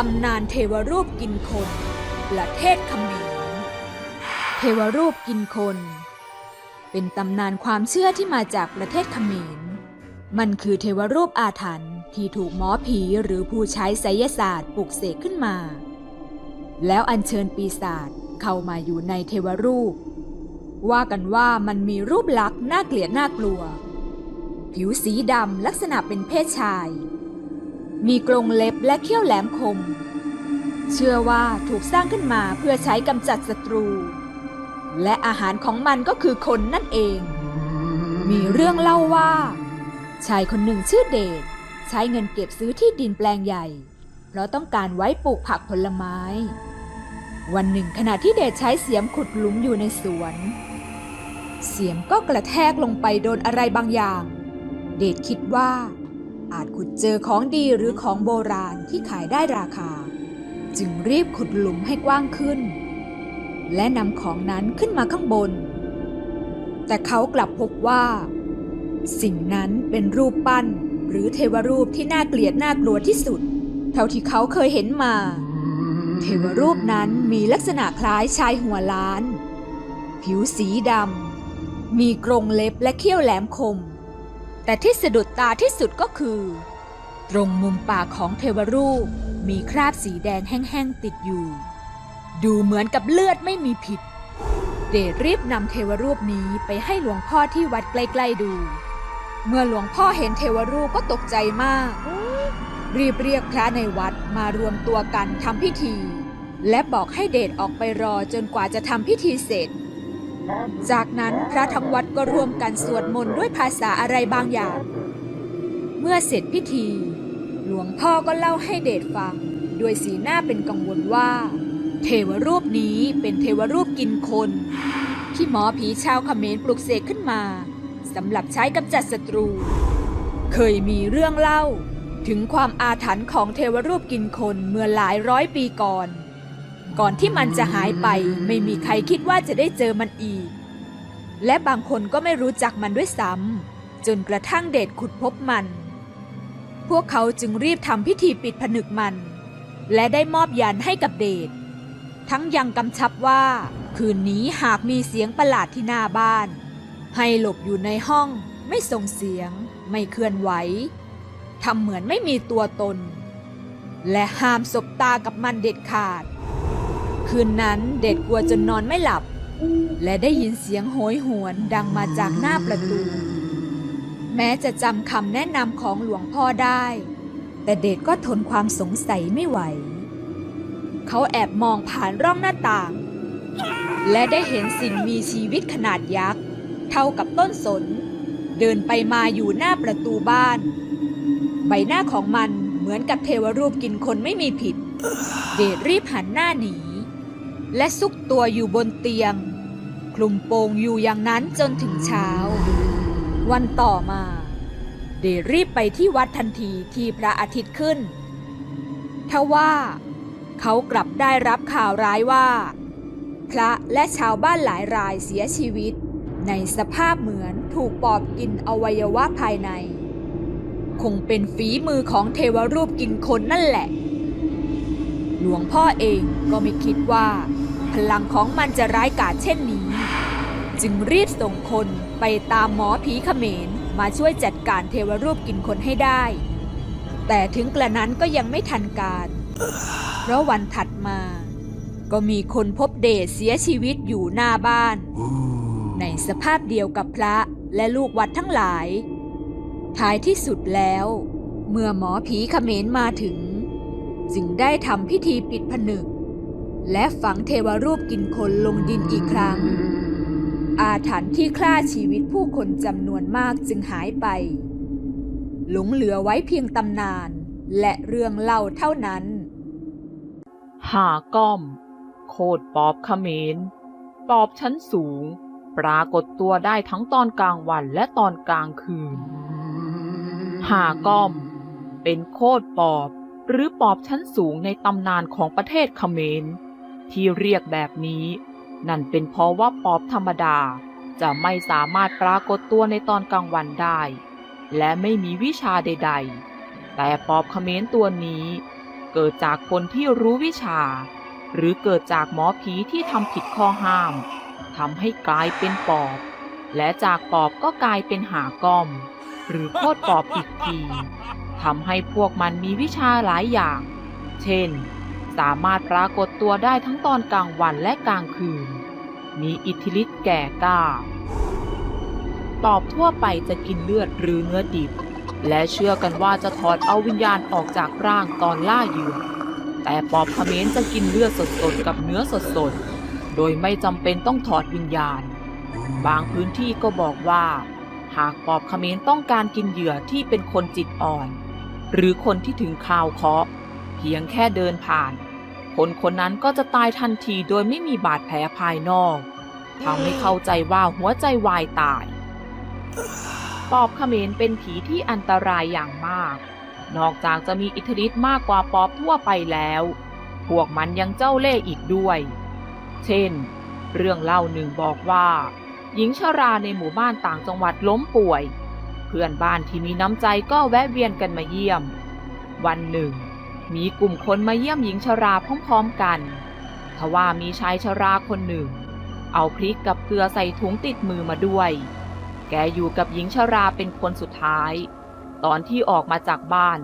ตำนานเทวรูปกินคนประเทศเขมรเทวรูปกินคน เป็นตำนานความเชื่อที่มาจากประเทศเขมร มันคือเทวรูปอาถรรพ์ที่ถูกหมอผีหรือผู้ใช้ไสยศาสตร์ปลุกเสกขึ้นมา แล้วอัญเชิญปีศาจเข้ามาอยู่ในเทวรูป ว่ากันว่ามันมีรูปลักษณ์น่าเกลียดน่ากลัว ผิวสีดำลักษณะเป็นเพศชาย มีกรงเล็บและเขี้ยวแหลมคม เชื่อว่าถูกสร้างขึ้นมาเพื่อใช้กำจัดศัตรู และอาหารของมันก็คือคนนั่นเอง มีเรื่องเล่าว่า ชายคนหนึ่งชื่อเดชใช้เงินเก็บซื้อที่ดินแปลงใหญ่ เพราะต้องการไว้ปลูกผักผลไม้ วันหนึ่งขณะที่เดชใช้เสียมขุดหลุมอยู่ในสวน เสียมก็กระแทกลงไปโดนอะไรบางอย่าง เดชคิดว่า อาจขุดเจอของดีหรือของโบราณที่ขายได้ราคา จึงรีบขุดหลุมให้กว้างขึ้น และนำของนั้นขึ้นมาข้างบน แต่เขากลับพบว่า สิ่งนั้นเป็นรูปปั้นหรือเทวรูปที่น่าเกลียดน่ากลัวที่สุด เท่าที่เขาเคยเห็นมา เทวรูปนั้นมีลักษณะคล้ายชายหัวล้าน ผิวสีดำมีกรงเล็บและเขี้ยวแหลมคม แต่ที่สะดุดตาที่สุดก็คือ ตรงมุมปากของเทวรูปมีคราบสีแดงแห้งๆติดอยู่ ดูเหมือนกับเลือดไม่มีผิด เดชรีบนำเทวรูปนี้ไปให้หลวงพ่อที่วัดใกล้ๆดู เมื่อหลวงพ่อเห็นเทวรูปก็ตกใจมาก รีบเรียกพระในวัดมารวมตัวกันทำพิธี และบอกให้เดชออกไปรอจนกว่าจะทำพิธีเสร็จ จากนั้นพระทั้งวัดก็ร่วมกันสวดมนต์ด้วยภาษาอะไรบางอย่าง เมื่อเสร็จพิธี หลวงพ่อก็เล่าให้เดชฟังด้วยสีหน้าเป็นกังวลว่า เทวรูปนี้เป็นเทวรูปกินคน ที่หมอผีชาวเขมรปลุกเสกขึ้นมาสำหรับใช้กำจัดศัตรู เคยมีเรื่องเล่า ถึงความอาถรรพ์ของเทวรูปกินคนเมื่อหลายร้อยปีก่อน ก่อนที่มันจะหายไปไม่มีใครคิดว่าจะได้เจอมันอีก และบางคนก็ไม่รู้จักมันด้วยซ้ำจนกระทั่งเดชขุดพบมัน พวกเขาจึงรีบทำพิธีปิดผนึกมัน และได้มอบยันให้กับเดชทั้งยังกำชับว่า คืนนี้หากมีเสียงประหลาดที่หน้าบ้าน ให้หลบอยู่ในห้องไม่ส่งเสียง ไม่เคลื่อนไหวทำเหมือนไม่มีตัวตน และห้ามสบตากับมันเด็ดขาด คืนนั้นเด็ดกลัวจนนอนไม่หลับ และได้ยินเสียงโหยหวนดังมาจากหน้าประตู แม้จะจำคำแนะนำของหลวงพ่อได้ แต่เดชก็ทนความสงสัยไม่ไหว เขาแอบมองผ่านร่องหน้าต่าง และได้เห็นสิ่งมีชีวิตขนาดยักษ์ เท่ากับต้นสน เดินไปมาอยู่หน้าประตูบ้าน ใบหน้าของมันเหมือนกับเทวรูปกินคนไม่มีผิด เดชรีบหันหน้าหนี และซุกตัวอยู่บนเตียง คลุมโปงอยู่อย่างนั้นจนถึงเช้า วันต่อมาเดรีบไปที่วัดทันทีที่พระอาทิตย์ขึ้นทว่าเขากลับได้รับข่าวร้ายว่า พระและชาวบ้านหลายรายเสียชีวิต ในสภาพเหมือนถูกปอบกินอวัยวะภายใน คงเป็นฝีมือของเทวรูปกินคนนั่นแหละ ลวงพ่อเองก็ไม่คิดว่า พลังของมันจะร้ายกาจเช่นนี้ จึงรีบส่งคนไปตามหมอผีเขมรมาช่วยจัดการเทวรูปกินคนให้ได้ แต่ถึงกระนั้นก็ยังไม่ทันการ เพราะวันถัดมา ก็มีคนพบเดชเสียชีวิตอยู่หน้าบ้าน ในสภาพเดียวกับพระและลูกวัดทั้งหลาย ท้ายที่สุดแล้ว เมื่อหมอผีเขมรมาถึง จึงได้ทำพิธีปิดผนึก และฝังเทวรูปกินคนลงดินอีกครั้ง อาถรรพ์ที่ฆ่าชีวิตผู้คนจำนวนมากจึงหายไป หลงเหลือไว้เพียงตำนานและเรื่องเล่าเท่านั้น หาก้อม โคดปอบเขมร ปอบชั้นสูง ปรากฏตัวได้ทั้งตอนกลางวันและตอนกลางคืน หาก้อม เป็นโคดปอบ หรือปอบชั้นสูงในตำนานของประเทศเขมร ที่เรียกแบบนี้ นั่นเป็นเพราะว่าปอบธรรมดา จะไม่สามารถปรากฏตัวในตอนกลางวันได้ และไม่มีวิชาใด ๆ แต่ปอบเขมรตัวนี้ เกิดจากคนที่รู้วิชา หรือเกิดจากหมอผีที่ทำผิดข้อห้ามทำให้กลายเป็นปอบ และจากปอบก็กลายเป็นหาก้อม หรือโคตรปอบอีกที ทำให้พวกมันมีวิชาหลายอย่าง เช่น สามารถปรากฏตัวได้ทั้งตอนกลางวันและกลางคืน มีอิทธิฤทธิ์แก่กล้าปอบทั่วไปจะกินเลือดหรือเนื้อดิบ และเชื่อกันว่าจะถอดเอาวิญญาณออกจากร่างตอนล่าเหยื่อ แต่ปอบเขมรจะกินเลือดสดๆกับเนื้อสดๆ โดยไม่จำเป็นต้องถอดวิญญาณ บางพื้นที่ก็บอกว่าหากปอบเขมรต้องการกินเหยื่อที่เป็นคนจิตอ่อน หรือคนที่ถึงข่าวเคาะ เพียงแค่เดินผ่าน คนคนนั้นก็จะตายทันทีโดยไม่มีบาดแผลภายนอกทำให้เข้าใจว่าหัวใจวายตาย ปอบเขมรเป็นผีที่อันตรายอย่างมาก นอกจากจะมีอิทธิฤทธิ์มากกว่าปอบทั่วไปแล้ว พวกมันยังเจ้าเล่ห์อีกด้วย เช่น เรื่องเล่าหนึ่งบอกว่า หญิงชราในหมู่บ้านต่างจังหวัดล้มป่วย เพื่อนบ้านที่มีน้ำใจก็แวะเวียนกันมาเยี่ยม วันหนึ่ง มีกลุ่มคนมาเยี่ยมหญิงชราพร้อมๆกันทว่ามีชายชราคนหนึ่ง เอาพริกกับเกลือใส่ถุงติดมือมาด้วย แกอยู่กับหญิงชราเป็นคนสุดท้าย ตอนที่ออกมาจากบ้าน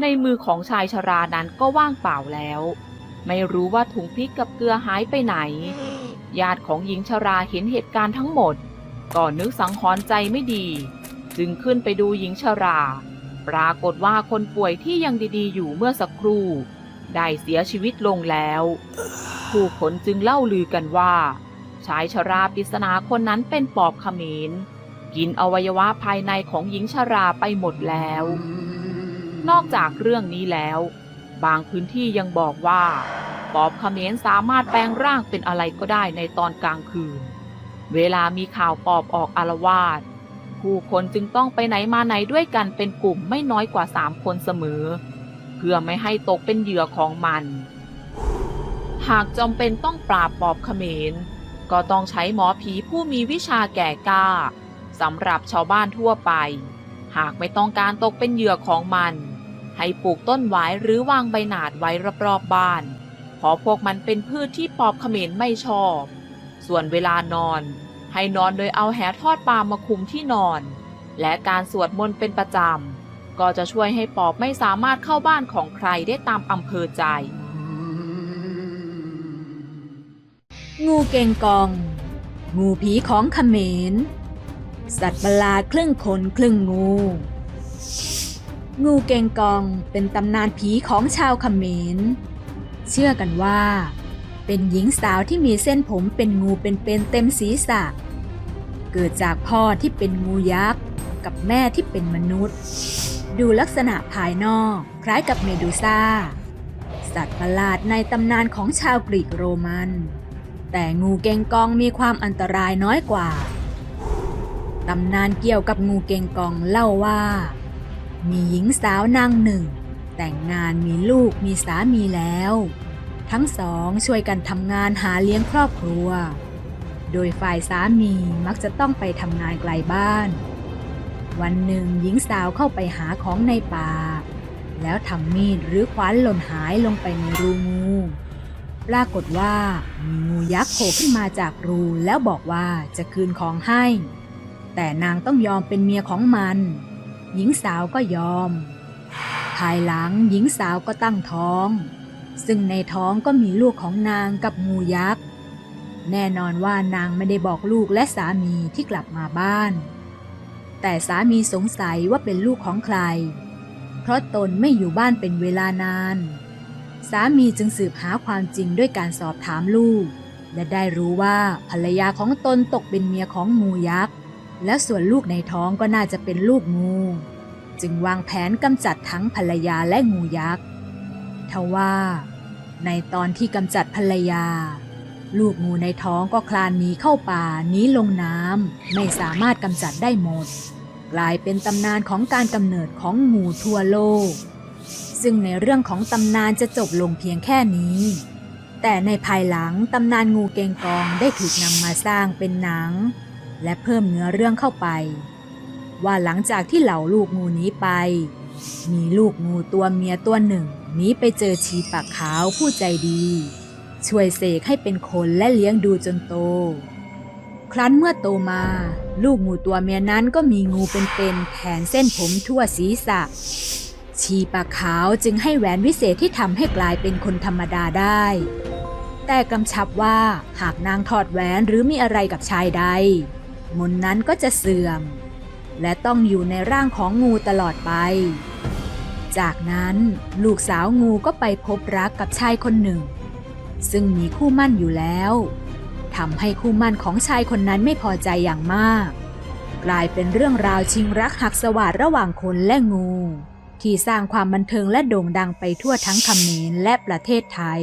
ในมือของชายชรานั้นก็ว่างเปล่าแล้ว ไม่รู้ว่าถุงพริกกับเกลือหายไปไหน ญาติของหญิงชราเห็นเหตุการณ์ทั้งหมด ก็นึกสังหรณ์ใจไม่ดี จึงขึ้นไปดูหญิงชรา ปรากฏว่าคนป่วยที่ยังดีๆ อยู่เมื่อสักครู่ ได้เสียชีวิตลงแล้ว ผู้คนจึงเล่าลือกันว่า ชายชราปริศนาคนนั้นเป็นปอบขมรกินอวัยวะภายในของหญิงชราไปหมดแล้ว นอกจากเรื่องนี้แล้ว บางพื้นที่ยังบอกว่าปอบเขมรสามารถแปลงร่างเป็นอะไรก็ได้ในตอนกลางคืน เวลามีข่าวปอบออกอารวาส ผู้คนจึงต้องไปไหนมาไหนด้วยกันเป็นกลุ่มไม่น้อยกว่าสามคนเสมอ เพื่อไม่ให้ตกเป็นเหยื่อของมัน หากจำเป็นต้องปราบปอบเขมร ก็ต้องใช้หมอผีผู้มีวิชาแก่กล้าสำหรับชาวบ้านทั่วไป หากไม่ต้องการตกเป็นเหยื่อของมัน ให้ปลูกต้นไว้หรือวางใบหนาดไว้รอบๆบ้านเพราะพวกมันเป็นพืชที่ปอบเขมรไม่ชอบ ส่วนเวลานอน ให้นอนโดยเอาแหทอดปลามาคุมที่นอน และการสวดมนต์เป็นประจำ ก็จะช่วยให้ปอบไม่สามารถเข้าบ้านของใครได้ตามอำเภอใจ งูเกงกอง งูผีของเขมร สัตว์ประหลาดครึ่งคนครึ่งงู งูเกงกองเป็นตำนานผีของชาวเขมร เชื่อกันว่า เป็นหญิงสาวที่มีเส้นผมเป็นงูเป็นๆเต็มศีรษะ เกิดจากพ่อที่เป็นงูยักษ์กับแม่ที่เป็นมนุษย์ ดูลักษณะภายนอกคล้ายกับเมดูซ่า สัตว์ประหลาดในตำนานของชาวกรีกโรมัน แต่งูเกงกองมีความอันตรายน้อยกว่า ตำนานเกี่ยวกับงูเกงกองเล่าว่า มีหญิงสาวนางหนึ่ง แต่งงานมีลูกมีสามีแล้ว ทั้งสองช่วยกันทำงานหาเลี้ยงครอบครัว โดยฝ่ายสามีมักจะต้องไปทำงานไกลบ้าน วันหนึ่งหญิงสาวเข้าไปหาของในป่า แล้วทำมีดหรือขวานหล่นหายลงไปในรูงูปรากฏว่ามีงูยักษ์โผล่ขึ้นมาจากรูแล้วบอกว่าจะคืนของให้ แต่นางต้องยอมเป็นเมียของมัน หญิงสาวก็ยอม ภายหลังหญิงสาวก็ตั้งท้อง ซึ่งในท้องก็มีลูกของนางกับงูยักษ์ แน่นอนว่านางไม่ได้บอกลูกและสามีที่กลับมาบ้าน แต่สามีสงสัยว่าเป็นลูกของใคร เพราะตนไม่อยู่บ้านเป็นเวลานาน สามีจึงสืบหาความจริงด้วยการสอบถามลูก และได้รู้ว่าภรรยาของตนตกเป็นเมียของงูยักษ์ และส่วนลูกในท้องก็น่าจะเป็นลูกงูจึงวางแผนกำจัดทั้งภรรยาและงูยักษ์ทว่า ในตอนที่กำจัดภรรยา ลูกงูในท้องก็คลานหนีเข้าป่าหนีลงน้ำไม่สามารถกำจัดได้หมด กลายเป็นตำนานของการกำเนิดของงูทั่วโลก ซึ่งในเรื่องของตำนานจะจบลงเพียงแค่นี้ แต่ในภายหลังตำนานงูเกงกองได้ถูกนำมาสร้างเป็นหนัง และเพิ่มเนื้อเรื่องเข้าไป ว่าหลังจากที่เหล่าลูกงูนี้ไป มีลูกงูตัวเมียตัวหนึ่ง นี้ไปเจอชีปากขาวผู้ใจดี ช่วยเสกให้เป็นคนและเลี้ยงดูจนโต ครั้นเมื่อโตมา ลูกงูตัวเมียนั้นก็มีงูเป็นๆแทนเส้นผมทั่วศีรษะ ชีปากขาวจึงให้แหวนวิเศษที่ทำให้กลายเป็นคนธรรมดาได้ แต่กำชับว่าหากนางถอดแหวนหรือมีอะไรกับชายใด มนนั้นก็จะเสื่อม และต้องอยู่ในร่างของงูตลอดไป จากนั้นลูกสาวงูก็ไปพบรักกับชายคนหนึ่ง ซึ่งมีคู่มั่นอยู่แล้วทำให้คู่มั่นของชายคนนั้นไม่พอใจอย่างมาก กลายเป็นเรื่องราวชิงรักหักสวัสดระหว่างคนและงู ที่สร้างความบันเทิงและโด่งดังไปทั่วทั้งคำเขมรและประเทศไทย